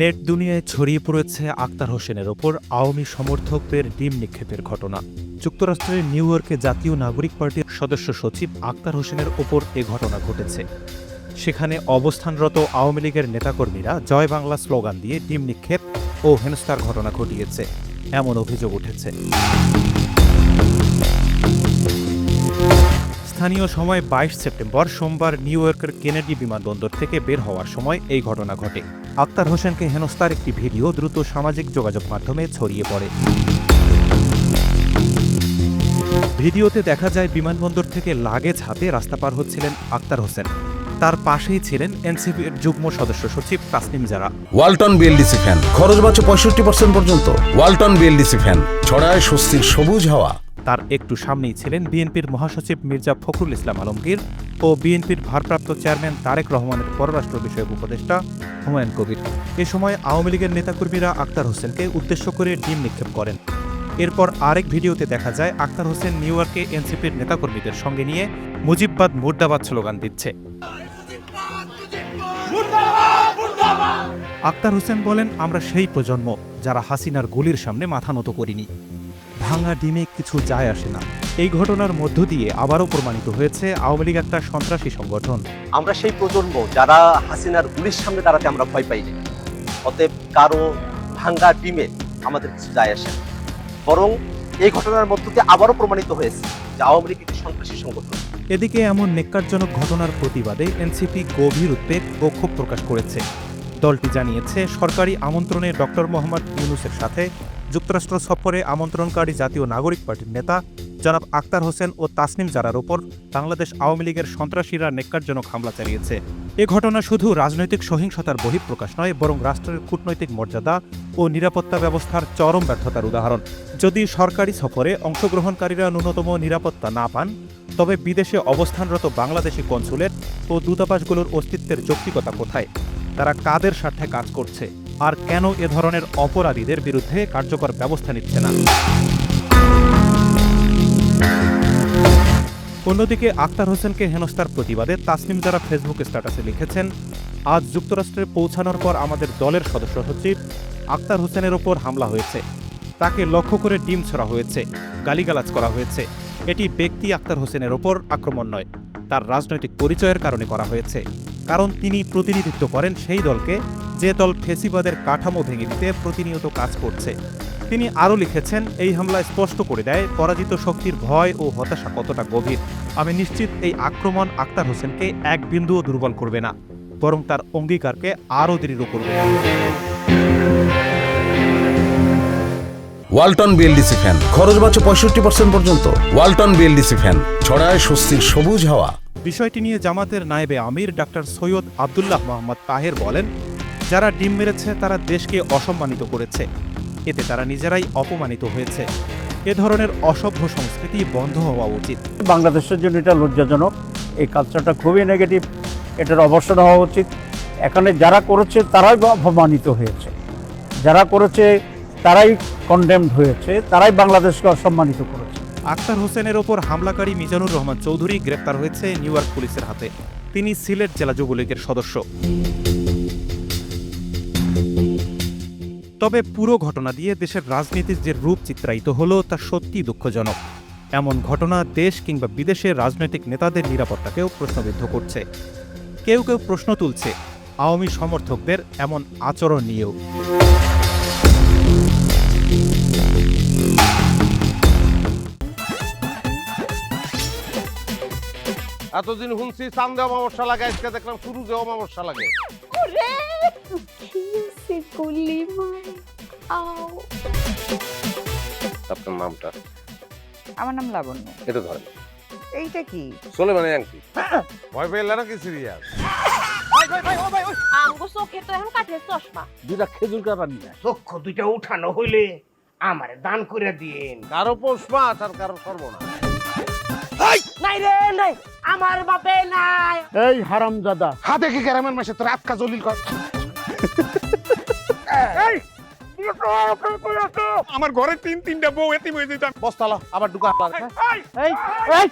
Net দুনিয়ায় ছড়িয়ে পড়েছে আক্তার হোসেনের ওপর আওয়ামী সমর্থকদের ডিম নিক্ষেপের ঘটনা। যুক্তরাষ্ট্রের নিউ ইয়র্কে জাতীয় নাগরিক পার্টির সদস্য সচিব আক্তার হোসেনের ওপর এ ঘটনা ঘটেছে। সেখানে অবস্থানরত আওয়ামী লীগের নেতাকর্মীরা জয় বাংলা স্লোগান দিয়ে ডিম নিক্ষেপ ও হেনস্থার ঘটনা ঘটিয়েছে। এমন অভিযোগ উঠেছে। স্থানীয় সময় বাইশ সেপ্টেম্বর সোমবার নিউ ইয়র্কের কেনেডি বিমানবন্দর থেকে বের হওয়ার সময় এই ঘটনা ঘটে। আক্তার হোসেনকে হেনস্থার একটি ভিডিও দ্রুত সামাজিক যোগাযোগ মাধ্যমে ছড়িয়ে পড়ে। ভিডিওতে দেখা যায়, বিমানবন্দর থেকে লাগেজ হাতে রাস্তা পার হচ্ছিলেন আক্তার হোসেন। তার পাশেই ছিলেন এনসিপির যুগ্ম সদস্য সচিব Tasnim Zara. Walton BLDC fan. খরচ বাঁচে পঁয়ষট্টি পার্সেন্ট পর্যন্ত। Walton BLDC fan. ছড়ায় স্বস্তির সবুজ হাওয়া। তার একটু সামনেই ছিলেন বিএনপির মহাসচিব মির্জা ফখরুল ইসলাম আলমগীর ও বিএনপির ভারপ্রাপ্ত চেয়ারম্যান তারেক রহমানের পররাষ্ট্র বিষয়ক উপদেষ্টা হুমায়ুন কবির। এ সময় আওয়ামী লীগের নেতাকর্মীরা আক্তার হোসেনকে উদ্দেশ্য করে ডিম নিক্ষেপ করেন। এরপর আরেক ভিডিওতে দেখা যায়, আক্তার হোসেন নিউ ইয়র্কে এনসিপির নেতাকর্মীদের সঙ্গে নিয়ে মুজিববাদ মুর্দাবাদ স্লোগান দিচ্ছে। আক্তার হোসেন বলেন, আমরা সেই প্রজন্ম যারা হাসিনার গুলির সামনে মাথা নত করিনি। ভাঙা ডিমে কিছু যায় আসে না। এই ঘটনার মধ্য দিয়ে আবারও প্রমাণিত হয়েছে আওয়ামী লীগ একটা সন্ত্রাসী সংগঠন। আমরা সেই প্রজন্ম যারা হাসিনার গুলির সামনে দাঁড়াতে আমরা ভয় পাই না অতএব কারও ভাঙ্গা ডিমে আমাদের কিছু যায় আসে না। বরং এই ঘটনার মধ্য দিয়ে আবারও প্রমাণিত হয়েছে যে আওয়ামী লীগ একটি সন্ত্রাসী সংগঠন। এদিকে এমন নেককারজনক ঘটনার প্রতিবাদে এনসিপি গভীর উদ্বেগ ও ক্ষোভ প্রকাশ করেছে। দলটি জানিয়েছে সরকারি আমন্ত্রণে ডক্টর মোহাম্মদ ইউনুসের সাথে যুক্তরাষ্ট্র সফরে আমন্ত্রণকারী জাতীয় নাগরিক পার্টির নেতা জনাব আক্তার হোসেন ও তাসনিম জারার ওপর বাংলাদেশ আওয়ামী লীগের সন্ত্রাসীরা নেককারজনক হামলা চালিয়েছে। এ ঘটনা শুধু রাজনৈতিক সহিংসতার বহিঃপ্রকাশ নয়, বরং রাষ্ট্রের কূটনৈতিক মর্যাদা ও নিরাপত্তা ব্যবস্থার চরম ব্যর্থতার উদাহরণ। যদি সরকারি সফরে অংশগ্রহণকারীরা ন্যূনতম নিরাপত্তা না পান, তবে বিদেশে অবস্থানরত বাংলাদেশি কনসুলেট ও দূতাবাসগুলোর অস্তিত্বের যৌক্তিকতা কোথায়? তারা কাদের স্বার্থে কাজ করছে? আর কেন এ ধরনের অপরাধীদের বিরুদ্ধে কার্যকর ব্যবস্থা নিচ্ছে না? অন্যদিকে আক্তার হোসেনকে হেনস্থার প্রতিবাদে তাসনিম যারা ফেসবুক স্ট্যাটাসে লিখেছেন, আজ যুক্তরাষ্ট্রে পৌঁছানোর পর আমাদের দলের সদস্য সচিব আক্তার হোসেনের ওপর হামলা হয়েছে। তাকে লক্ষ্য করে ডিম ছড়া হয়েছে, গালিগালাজ করা হয়েছে। এটি ব্যক্তি আক্তার হোসেনের ওপর আক্রমণ নয়, তার রাজনৈতিক পরিচয়ের কারণে করা হয়েছে। কারণ তিনি প্রতিনিধিত্ব করেন সেই দলকে যে দল ফেসিবাদের কাঠামো ভেঙে দিতে প্রতিনিয়ত কাজ করছে। তিনি আরও লিখেছেন এই হামলা স্পষ্ট করে দেয় পরাজিত শক্তির ভয় ও হতাশা কতটা গভীর। আমি নিশ্চিত এই আক্রমণ আক্তার হোসেনকে এক বিন্দুও দুর্বল করবে না বরং তার অঙ্গীকারকে আরও দৃঢ় করবে। ওয়ালটন বিএলডিসি ফ্যান খরচ বাঁচে পঁয়ষট্টি পার্সেন্ট পর্যন্ত। ওয়ালটন বিএলডিসি ফ্যান ছড়ায় স্বস্তির সবুজ হাওয়া। বিষয়টি নিয়ে জামাতের নায়েবে আমির ডাক্তার সৈয়দ আবদুল্লাহ মোহাম্মদ তাহের বলেন যারা ডিম মেরেছে তারা দেশকে অসম্মানিত করেছে। এতে তারা নিজেরাই অপমানিত হয়েছে। এ ধরনের অসভ্য সংস্কৃতি বন্ধ হওয়া উচিত। বাংলাদেশের জন্য এটা লজ্জাজনক। এই কালচারটা খুবই নেগেটিভ এটার অবসর হওয়া উচিত। এখানে যারা করেছে তারাই অপমানিত হয়েছে। যারা করেছে তারাই কন্ডেমড হয়েছে। তারাই বাংলাদেশকে অসম্মানিত করেছে। আক্তার হোসেনের ওপর হামলাকারী মিজানুর রহমান চৌধুরী গ্রেপ্তার হয়েছে নিউ ইয়র্ক পুলিশের হাতে। তিনি সিলেট জেলা যুবলীগের সদস্য। তবে পুরো ঘটনা দিয়ে দেশের রাজনীতির যে রূপ চিত্রায়িত হলো তা সত্যি দুঃখজনক। এমন ঘটনা দেশ কিংবা বিদেশের রাজনৈতিক নেতাদের নিরাপত্তাকেও প্রশ্নবিদ্ধ করছে। কেউ কেউ প্রশ্ন তুলছে আওয়ামী সমর্থকদের এমন আচরণ নিয়েও। এতদিন শুনছি চান্দে অমাবস্যা লাগে আজকে দেখলাম শুরুতে অমাবস্যা লাগে। ওরে আপনার নামটা? আমার নাম লাবণ্য। এটা ধরেন। এইটা কি? চলে মানে আংটি ভয় পেলে নাকি সিরিয়াস আমগো চোখে তো এখন কাঠের চশমা। দুটা খেজুর কাটা নিয়ে চক্ষু দুইটা উঠানো হইলে আমারে দান করে দিন কারও পৌষ মাস কারও সর্বনাশ। নাই রে নাই। আমার বাপে নাই। এই হারামজাদা। হাতে কি গ্রামের মাসে তোর আটকা জলিল কর। এই, আমার ঘরে তিন তিনটা বউ এতিম হয়ে যেতাম বস্তালা আবার ঢুকা এই, এই এই।